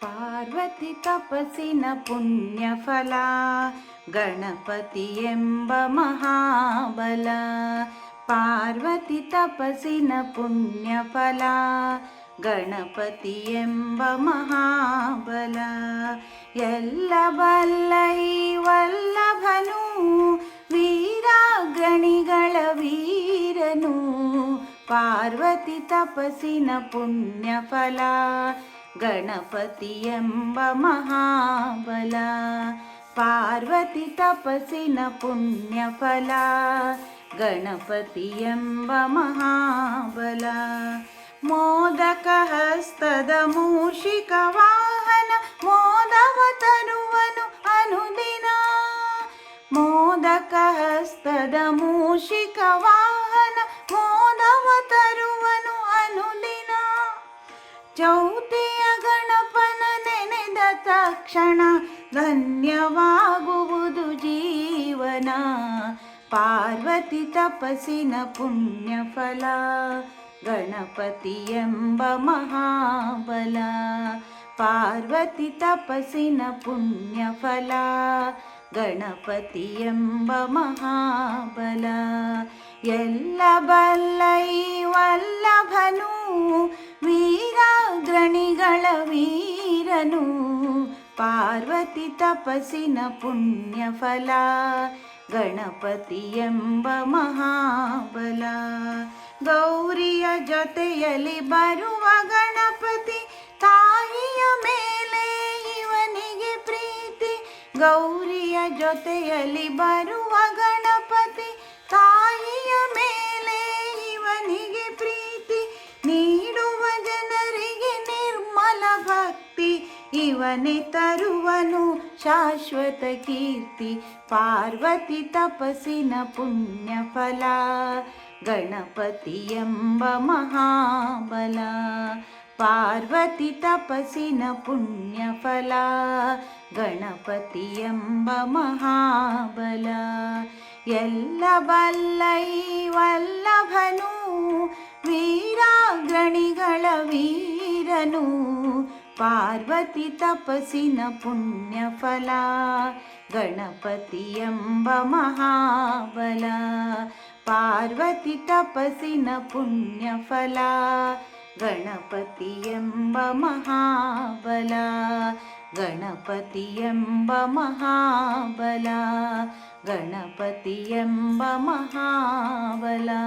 ಪಾರ್ವತಿ ತಪಸ್ಸಿನ ಪುಣ್ಯ ಫಲ, ಗಣಪತಿ ಎಂಬ ಮಹಾಬಲ. ಪಾರ್ವತಿ ತಪಸ್ಸಿನ ಪುಣ್ಯ ಫಲ, ಗಣಪತಿ ಎಂಬ ಮಹಾಬಲ. ಎಲ್ಲ ಬಲ್ಲೈ ವಲ್ಲಭನು, ವೀರಾಗ್ರಣಿಗಳ ವೀರನು. ಪಾರ್ವತಿ ತಪಸ್ಸಿನ ಪುಣ್ಯ गणपतियम्ब महाबला पार्वती तपसि न पुण्यफला गणपतियम्ब महाबला मोदकहस्तदमूषिकवाहन मोदवतनुवनु अनुदिना मोदकहस्तदमूषिकवा ಚೌತಿಯ ಗಣಪನ ನೆನೆದ ತಕ್ಷಣ ಧನ್ಯವಾಗುವುದು ಜೀವನ. ಪಾರ್ವತಿ ತಪಸ್ಸಿನ ಪುಣ್ಯಫಲ, ಗಣಪತಿ ಎಂಬ ಮಹಾಬಲ. ಪಾರ್ವತಿ ತಪಸ್ಸಿನ ಪುಣ್ಯಫಲ, ಗಣಪತಿ ಎಂಬ ಮಹಾಬಲ. ಎಲ್ಲ ಬಲ್ಲೈ ವಲ್ಲಭನು ವೀರನು ಪಾರ್ವತಿ ತಪಸ್ಸಿನ ಪುಣ್ಯಫಲ ಗಣಪತಿ ಎಂಬ ಮಹಾಬಲ. ಗೌರಿಯ ಜೊತೆಯಲ್ಲಿ ಬರುವ ಗಣಪತಿ ತಾಯಿಯ ಮೇಲೆ ಇವನಿಗೆ ಪ್ರೀತಿ. ಗೌರಿಯ ಜೊತೆಯಲ್ಲಿ ಬರುವ ಗಣಪತಿ ತಾಯಿಯ ಮೇಲೆ ಇವನೇ ತರುವನು ಶಾಶ್ವತ ಕೀರ್ತಿ ಪಾರ್ವತಿ ತಪಸ್ಸಿನ ಪುಣ್ಯ ಫಲ ಗಣಪತಿ ಎಂಬ ಮಹಾಬಲ ಪಾರ್ವತಿ ತಪಸ್ಸಿನ ಪುಣ್ಯ ಫಲ ಗಣಪತಿ ಎಂಬ ಮಹಾಬಲ ಎಲ್ಲ ಬಲ್ಲ ಈ ವಲ್ಲಭನು ವೀರಾಗ್ರಣಿಗಳ ವೀರನು पार्वती तपसि न पुण्यफला गणपति यं बहला पार्वती तपसि न पुण्यफला गणपति एं बहावला गणपति यं महाबला गणपति यं बहावला